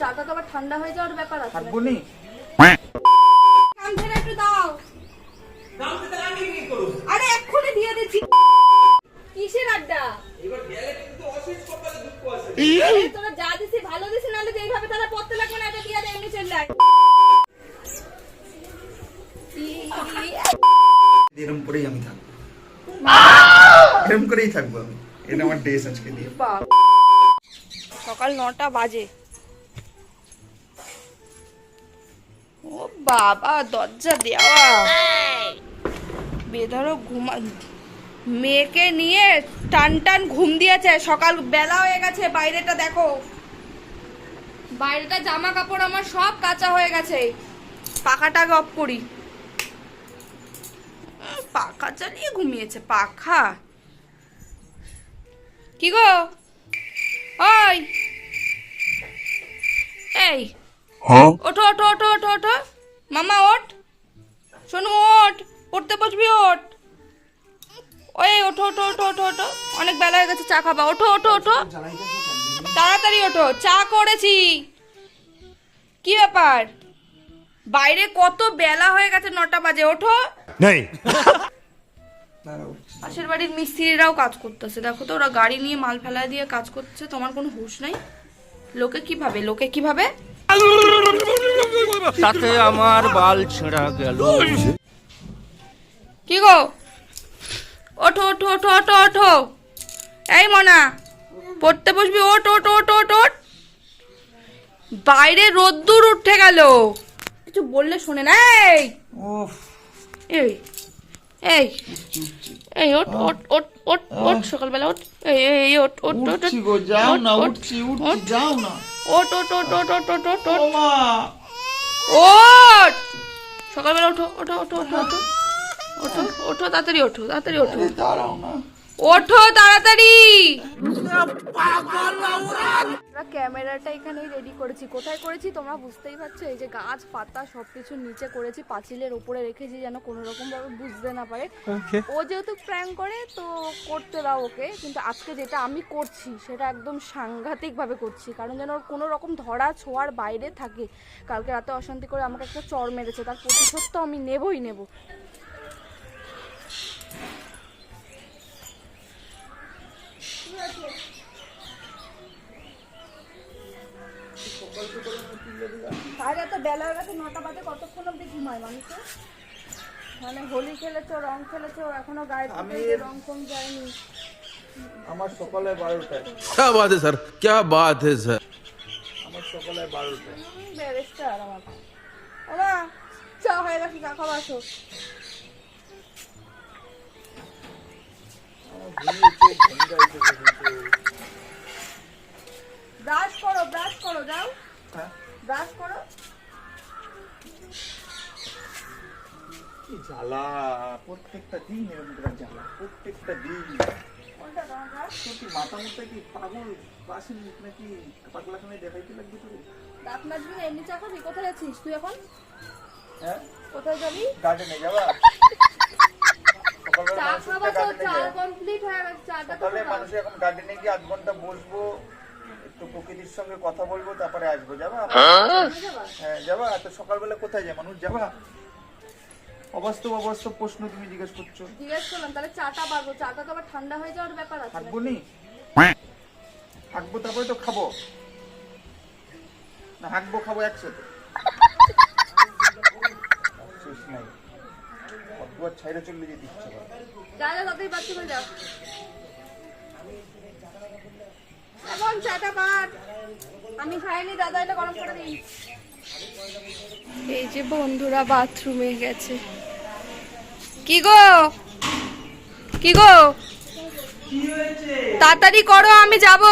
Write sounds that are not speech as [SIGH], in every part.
চাটা তো আবার ঠান্ডা হয়ে যাওয়ার ব্যাপার আছে থাকব নি কাম একটু দাও। আরে এক্ষুনি দিয়ে দিচ্ছি। কিসের আড্ডা? তোরা যা দিছি ভালো দিছি নাহলে এইভাবে তারা পড়তে লাগবে না এটা দিয়ে দে এমনি চলে যায় এরকম করেই আমি থাকব। এরকম করেই থাকব আমি। এটা আমার ড্রেস আজকে দিয়ে। সকাল নটা বাজে। ও বাবা দরজা দেওয়া। বেধরো ঘুমা মেয়েকে নিয়ে টান টান ঘুম দিয়েছে। সকাল বেলা হয়ে গেছে বাইরেটা দেখো। বাইরেটা জামা কাপড় আমার সব কাঁচা হয়ে গেছে। পাখাটাকে অফ করি। পাখা চালিয়ে ঘুমিয়েছে পাখা। কি গো? ওই। এই। ওঠো ওঠো ওঠো ওঠো ওঠো। মামা ওঠ। শোনো ওঠ। পড়তে বসবি ওঠ। ওই ওঠো ওঠো ওঠো ওঠো ওঠো। অনেক বেলা হয়ে গেছে চা খাবা। ওঠো ওঠো ওঠো। তাড়াতাড়ি ওঠো চা করেছি। কি ব্যাপার? বাইরে কত বেলা হয়ে গেছে নটা বাজে ওঠো। দাঁড়াও পাশের বাড়ির মিস্ত্রিরাও কাজ করতেছে। দেখো তো ওরা গাড়ি নিয়ে মাল ফেলা দিয়ে কাজ করছে। তোমার কোনো হুঁশ নাই? লোকে কি ভাবে লোকে কি ভাবে তাতে আমার বাল ছেঁড়া গেল। কি গো? ওঠো ওঠো ওঠো ওঠো ওঠো। এই মনা পড়তে বসবি ওঠ ওঠ ওঠ ওঠ ওঠ। বাইরে রোদ্দুর উঠে গেল। কিছু বললে শোনে না এই। এই এই এই ওঠ ওঠ ওঠ ওঠ ওঠ সকালবেলা ওঠ। এই এই, এই ওঠ ওঠ ওঠ ওঠ উঠছি গো যাও ওঠ, না ওঠ, উঠছি উঠছি ওঠ। যাও না। ওট ওট ওট ওট ওট ওট ওট ওট ওঠ! সকালবেলা ওঠো ওঠো ওঠো ওঠো ওঠো। ওঠো ওঠো তাড়াতাড়ি ওঠো তাড়াতাড়ি ওঠো। দাঁড়াও না। ওঠো তাড়াতাড়ি। আমরা ক্যামেরাটা এখানেই রেডি করেছি। কোথায় করেছি তোমরা বুঝতেই পারছ? এই যে গাছ পাতা সবকিছু নিচে করেছি পাঁচিলের উপরে রেখেছি যেন কোনো রকম ভাবে বুঝতে না পারে। ও যেহেতু প্র্যাঙ্ক করে তো করতে দাও ওকে। কিন্তু আজকে যেটা আমি করছি সেটা একদম সাংঘাতিক ভাবে করছি। কারণ যেন ওর কোনো রকম ধরা ছোঁয়ার বাইরে থাকে। কালকে রাতে অশান্তি করে আমাকে একটা চর মেরেছে। তার প্রতিশোধ তো আমি নেবই নেব তাহলে তো বেলা হয়ে গেছে নটা বাজে কতক্ষণ অব্দি ঘুমায় মানুষে মানে হোলি খেলেছো রং খেলেছো এখনো গায়ে আমি থেকে এর- রং কম যায়নি আমার সকালে বারোটায় क्या बात है सर क्या बात है सर আমার সকালে বারোটায় ব্যারেস্টার আমার ওমা চা হয়ে গেছে কাকা বাসো ব্রাশ করো ব্রাশ করো যাও হ্যাঁ ব্রাশ করো কি জ্বালা? প্রত্যেকটা দিন এরকম করে জ্বালা প্রত্যেকটা দিন। মাথা মুখটা কি পাগল বাসেন নাকি পাগলাখানে দেখাইতে লাগবে তোর? দাঁত মাজবি না এমনি চা খাবি? কোথায় যাচ্ছিস তুই এখন? হ্যাঁ? কোথায় যাবি? গার্ডেনে যাবা? চা মানুষ খাবা তো চা কমপ্লিট হয়ে গেছে চাটা তো মানুষ এখন গার্ডেনে গিয়ে আধ ঘণ্টা বসবো একটু প্রকৃতির সঙ্গে কথা বলব তারপরে আসব যাবা? যাবা? হ্যাঁ যাবা? তো সকালবেলা কোথায় যায় মানুষ যাবা? অবাস্তব অবাস্তব প্রশ্ন তুমি জিজ্ঞেস করছ। জিজ্ঞেস করলাম তাহলে চাটা বাড়বো। চাটা তো আবার ঠান্ডা হয়ে যাওয়ার ব্যাপার আছে থাকব নি? থাকব তারপরে তো খাব। না হাঁকবো খাব একসাথে। শেষ নাই। অদ্ভুত ছাইরে চললে যেতে ইচ্ছে করে। যা যা তাড়াতাড়ি বাচ্চা করে যাও এখন চাটা পাট আমি খাইনি দাদা এটা গরম করে দিই এই যে বন্ধুরা বাথরুমে গেছে। কি গো? কি গো? তাড়াতাড়ি করো আমি যাব।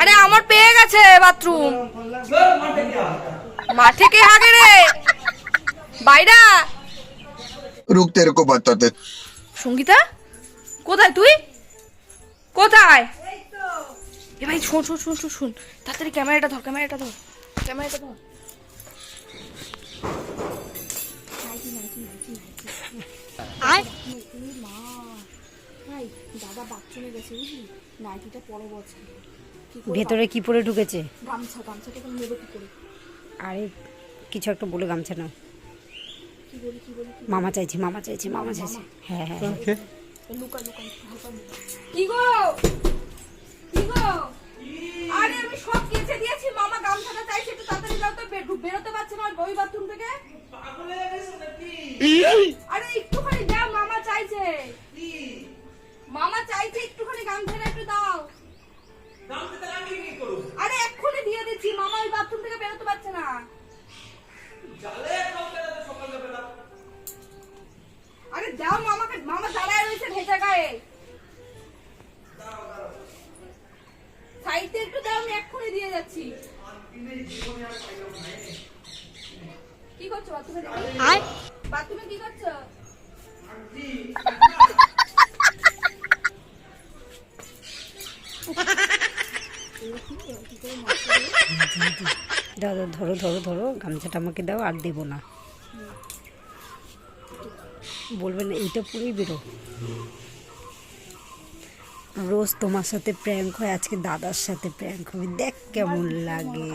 আরে আমার পেয়ে গেছে বাথরুম। মাঠে কে হাগে রে? বাইরা। রুকতে রুকো বাতাতে সঙ্গীতা কোথায় তুই? কোথায়? এ ভাই শোন শোন শোন শোন। তাড়াতাড়ি ক্যামেরাটা ধর ক্যামেরাটা ধর ক্যামেরাটা ধর। ভাই দাদা বাথরুমে গেছে বুঝলি নাইটিটা পরে বলছে ভেতরে কি পরে ঢুকেছে? গামছা গামছাটা তুমি নেবে কি করে? আরে কিছু একটা বলে গামছা নাও। কি বলি কি বলি কি মামা চাইছি মামা চাইছি মামা চাইছি। হ্যাঁ হ্যাঁ হ্যাঁ। লুকা লুকা লুকা। কি গো? কি গো? আরে আমি সব কেচে দিয়েছি মামা গামছাটা চাইছে একটু তাড়াতাড়ি তো বেরোতে পারছে না ওই বাথরুম থেকে। আরে একটুখানি দাও মামা চাইছে। মামা চাইছে একটুখানি গামছাটা একটু দাও। আরে এক্ষুনি দিয়ে দিচ্ছি মামা ওই বাথরুম থেকে বেরোতে পারছে না। আরে দাও মামাকে মামা দাঁড়ায় রয়েছে ভেজা গায়ে। সাইডে একটু দাও আমি এক্ষুনি দিয়ে যাচ্ছি। কি করছ? বাথরুমে আয়। বাথরুমে কি করছ? দাও দাও, ধরো ধরো ধরো গামছাটা আমাকে দাও আর দেবো না। বলবেন এইটা পরেই বেরো। রোজ তোমার সাথে প্র্যাঙ্ক হয় আজকে দাদার সাথে প্র্যাঙ্ক হবে। দেখ কেমন লাগে।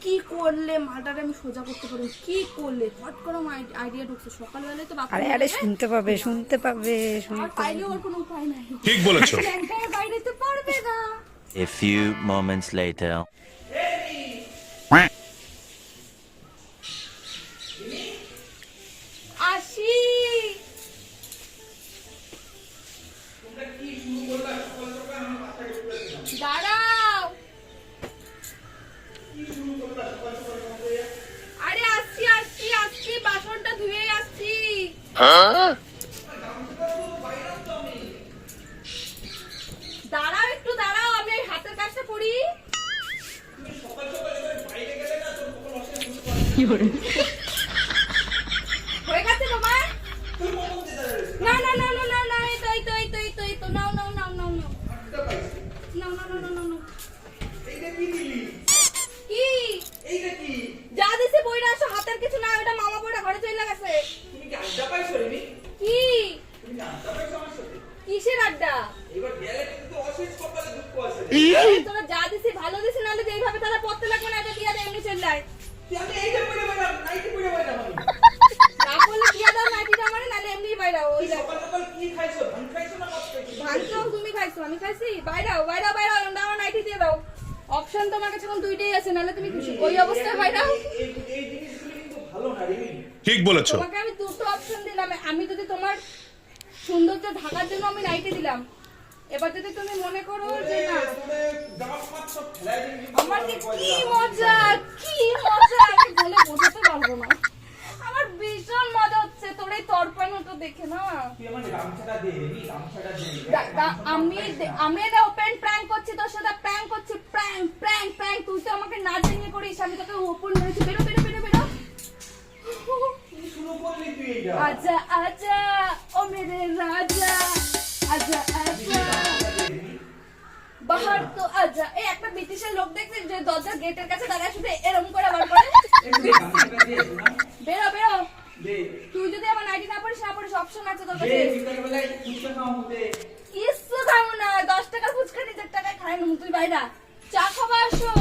কি করলে মালটারে আমি সোজা করতে পারি কি করলে? হট করে আইডিয়া ঢুকছে। সকালবেলায় তো আরে আরে শুনতে পাবে শুনতে পাবে শুনতে পাইলেও ওর কোনো উপায় নাই। ঠিক বলেছ। [LAUGHS] বাইরে তো পারবে না। A few moments later. দাঁড়াও একটু দাঁড়াও আমি হাতের কাজটা করি। হয়ে তোরা যা দিছি ভালো দিছি না হলে এইভাবে তারা পড়তে লাগবে না এটা দিয়া এমনি চেল্লাই আমি এইটা পড়ে বাইরে ওই সকাল তুমি খাইছো আমি খাইছি। বাইরে বাইরে বাইরে অন্ডা নাইটি দিয়ে দাও। অপশন তোমার এখন দুইটাই আছে নালে তুমি ওই অবস্থায় বাইরে এই তোমাকে আমি দুটো অপশন দিলাম আমি যদি তোমার সৌন্দর্য ঢাকার জন্য আমি নাইটি দিলাম এবার যদি তুমি মনে করো যে না আমার যে কি মজা কি মজা আমি বলে বোঝাতে পারব না। আমার ভীষণ মজা হচ্ছে তোর এই তরপানোটা দেখে না। আমি আমি এটা ওপেন প্র্যাঙ্ক করছি তোর সাথে প্র্যাঙ্ক করছি প্র্যাঙ্ক প্র্যাঙ্ক প্র্যাঙ্ক তুই তো আমাকে না জেনে করিস আমি তোকে ওপেন করেছি বেরো বেরো বেরো বেরো। আজা আজা ও মেরে রাজা। আজা বাহার তো আজা। এই একটা ব্রিটিশের লোক দেখছিস যে দরজার গেটের কাছে দাঁড়ায় শুধু এরকম করে আবার করে বেরো বেরো। তুই যদি আমার নাইটি না পড়িস না পড়িস অপশন আছে তোর কাছে। কিচ্ছু খাব না, দশ টাকার ফুচকা নিজের টাকায় খাই না তুই বাইরা চা খাব আসো।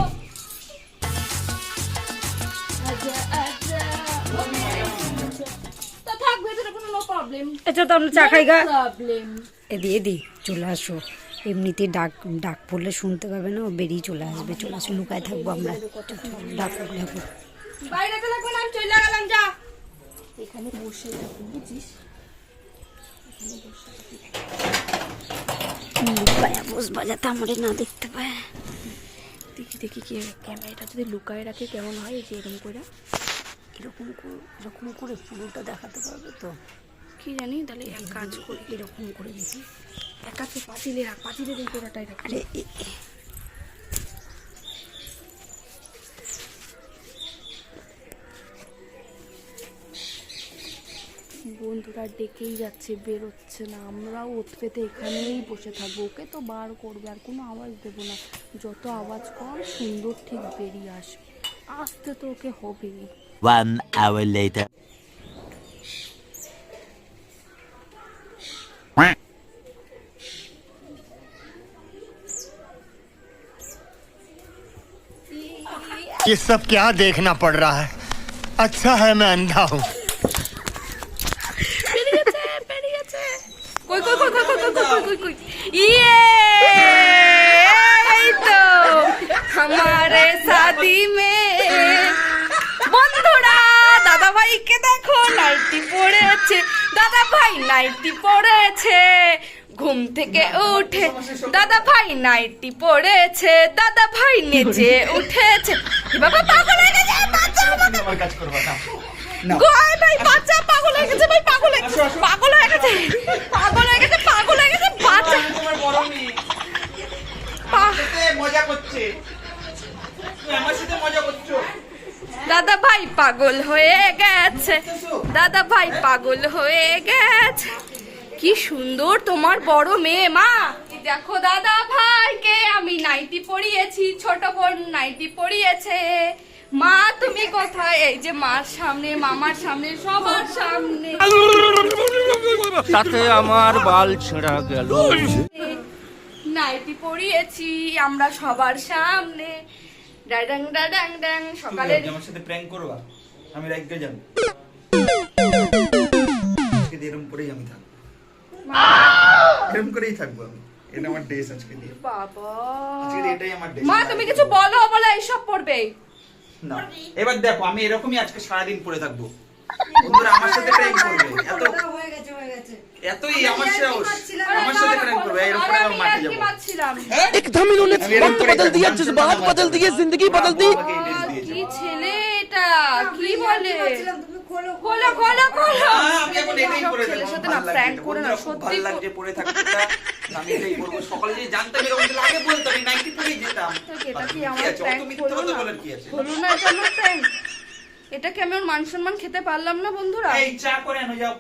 আচ্ছা তো আমরা চা খাই গা প্রবলেম এদি এদি চলে আসো। এমনিতে ডাক ডাক পড়লে শুনতে পাবে না ও বেরিয়ে চলে আসবে। চলে আসো লুকায় থাকব আমরা। ডাক ডাকো বাইরে তো লাগবে না চলে গেলাম যা। এখানে বসে থাকব বুঝিস? লুকায় বসবা যাতে আমাদের না দেখতে পায়। দেখি দেখি কি ক্যামেরাটা যদি লুকায় রাখে কেমন হয়? এই যে এরকম করে। এরকম করে এরকম করে পুরোটা দেখাতে পারবে তো? কি জানি? তাহলে এক কাজ করি। এরকম করে দেখি এক কাছে পাতিলে রাখ পাতিলে এই গোড়াটাই রাখ। আরে বন্ধুরা ডেকেই যাচ্ছে বেরোচ্ছে না। আমরাও ওত পেতে এখানেই বসে থাকব। ওকে তো বার করবে আর কোনো আওয়াজ দেবো না। যত আওয়াজ কম সুন্দর ঠিক বেরিয়ে আসবে। আসতে তো ওকে হবেই। One hour later. ये सब क्या देखना पड़ रहा है? अच्छा है मैं अंधा हूँ। हमारे शादी में বন্ধুরা দাদা ভাইকে দেখো নাইটি পড়েছে দাদা ভাই নাইটি পড়েছে ঘুম থেকে উঠে। দাদা ভাই নাইটি পড়েছে দাদা ভাই নেচে [LAUGHS] উঠেছে। বাবা পাগল হয়ে গেছে বাচ্চা আমার কাজ করবা না না গোয় ভাই বাচ্চা পাগল হয়ে গেছে ভাই পাগল হয়ে গেছে পাগল হয়ে গেছে পাগল হয়ে গেছে পাগল হয়ে গেছে বাচ্চা। তোমার বড় মেয়ে পা- মজা করছে। আমার সাথে মজা করছ। দাদা ভাই পাগল হয়ে গেছে দাদা ভাই পাগল হয়ে গেছে। কি সুন্দর তোমার বড় মেয়ে মা। দেখো দাদা ভাইকে আমি নাইটি পরিয়েছি ছোট বোন নাইটি পরিয়েছে। মা তুমি কোথায়? এই যে মার সামনে মামার সামনে সবার সামনে। তাতে আমার বাল ছেঁড়া গেল। নাইটি পরিয়েছি আমরা সবার সামনে। ডাডাং ডাডাং ডাং সকালে আমার সাথে প্র্যাঙ্ক করবা? আমি রাইগে যাব আজকে দিয়ে এরকম করেই আমি থাকব। এরকম করেই থাকবো আমি এটা আমার ড্রেস আজকে দিয়ে বাবা আজকে দিয়ে এটাই আমার ড্রেস মা তুমি কিছু বলো বলো এইসব পড়বে না এবার দেখো আমি এরকমই আজকে সারাদিন পরে থাকবো [LAUGHS] বন্ধুরা আমার সাথে প্র্যাঙ্ক করবে এত এতই আমার সাথে আমার সাথে প্র্যাঙ্ক করবে এরকম করে আমি মাঠে যাবো পাচ্ছিলাম एकदम इन्होंने আমি এরকম वक्त করেই बदल থাকবো। दिया মানুষের जज्बात সাথে बदल মাথা दिए जिंदगी बदल दी আমাকে এই ড্রেস দিয়েছে কি ছেলে এটা কি বলে খোলো খোলো খোলো হ্যাঁ, আমি এখন এটাই পরে ছেলের সাথে না প্র্যাঙ্ক এটা। করে না সত্যি ভালো লাগছে পরে থাকতে। আমি এটাই করব সকালে যদি জানতাম এরকম তাহলে আগে বলতাম আমি নাইটি পরেই যেতাম। এটা কি কি আমার প্র্যাঙ্ক মিথ্যে কথা বলার কি আছে? হলো না এটা আমার প্র্যাঙ্ক এটা কি আমি ওর মান সম্মান খেতে পারলাম না বন্ধুরা? এই চা করে আনো যাও।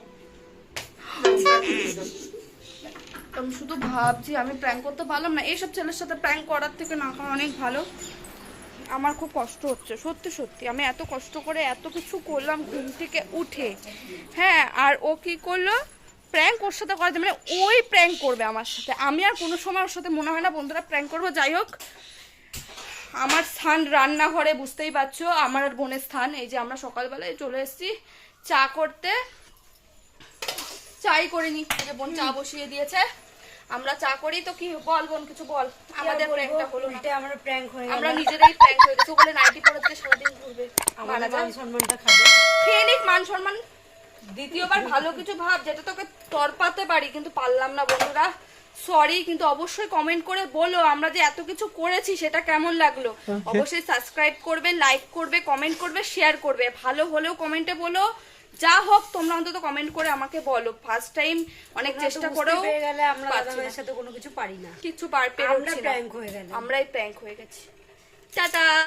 আমি শুধু ভাবছি আমি প্র্যাঙ্ক করতে পারলাম না। এইসব ছেলের সাথে প্র্যাঙ্ক করার থেকে না করা অনেক ভালো। আমার খুব কষ্ট হচ্ছে, সত্যি সত্যি। আমি এত কষ্ট করে এত কিছু করলাম ঘুম থেকে উঠে। হ্যাঁ আর ও কি করল? প্র্যাঙ্ক ওর সাথে করা মানে ওই প্র্যাঙ্ক করবে আমার সাথে। আমি আর কোনো সময় ওর সাথে মনে হয় না বন্ধুরা প্র্যাঙ্ক করব, যাই হোক। আমার স্থান রান্নাঘরে, বুঝতেই পারছ, আমার আর বোনের স্থান। এই যে আমরা সকালবেলায় চলে এসেছি চা করতে। চাই করে নি এই যে বোন চা বসিয়ে দিয়েছে। আমরা চা করি তো কি বল বোন কিছু বল। আমাদের প্র্যাঙ্কটা হলো না। আমরা প্র্যাঙ্ক হয়ে আমরা নিজেরাই প্র্যাঙ্ক হয়ে গেছি। বলে নাইটি পরে সারাদিন ঘুরবে। মারা যায় সম্মানটা খাবে। খেয়ে নিক মান সম্মান দ্বিতীয়বার [LAUGHS] ভালো কিছু ভাব যেটা তোকে তরপাতে পারি কিন্তু পারলাম না বন্ধুরা। সরি কিন্তু অবশ্যই কমেন্ট করে বলো আমরা যে এত কিছু করেছি সেটা কেমন লাগল? অবশ্যই সাবস্ক্রাইব করবে লাইক করবে কমেন্ট করবে শেয়ার করবে। ভালো হলেও কমেন্টে বলো। যা হোক তোমরা অন্তত কমেন্ট করে আমাকে বলো। ফার্স্ট টাইম অনেক চেষ্টা করেও গেলে আমরা পারছি দাদা ভাইয়ের না। সাথে কোনো কিছু পারি না। কিছু পার আমরা পেরোচ্ছি প্র্যাঙ্ক হয়ে গেলাম। আমরাই প্র্যাঙ্ক হয়ে গেছি। টাটা!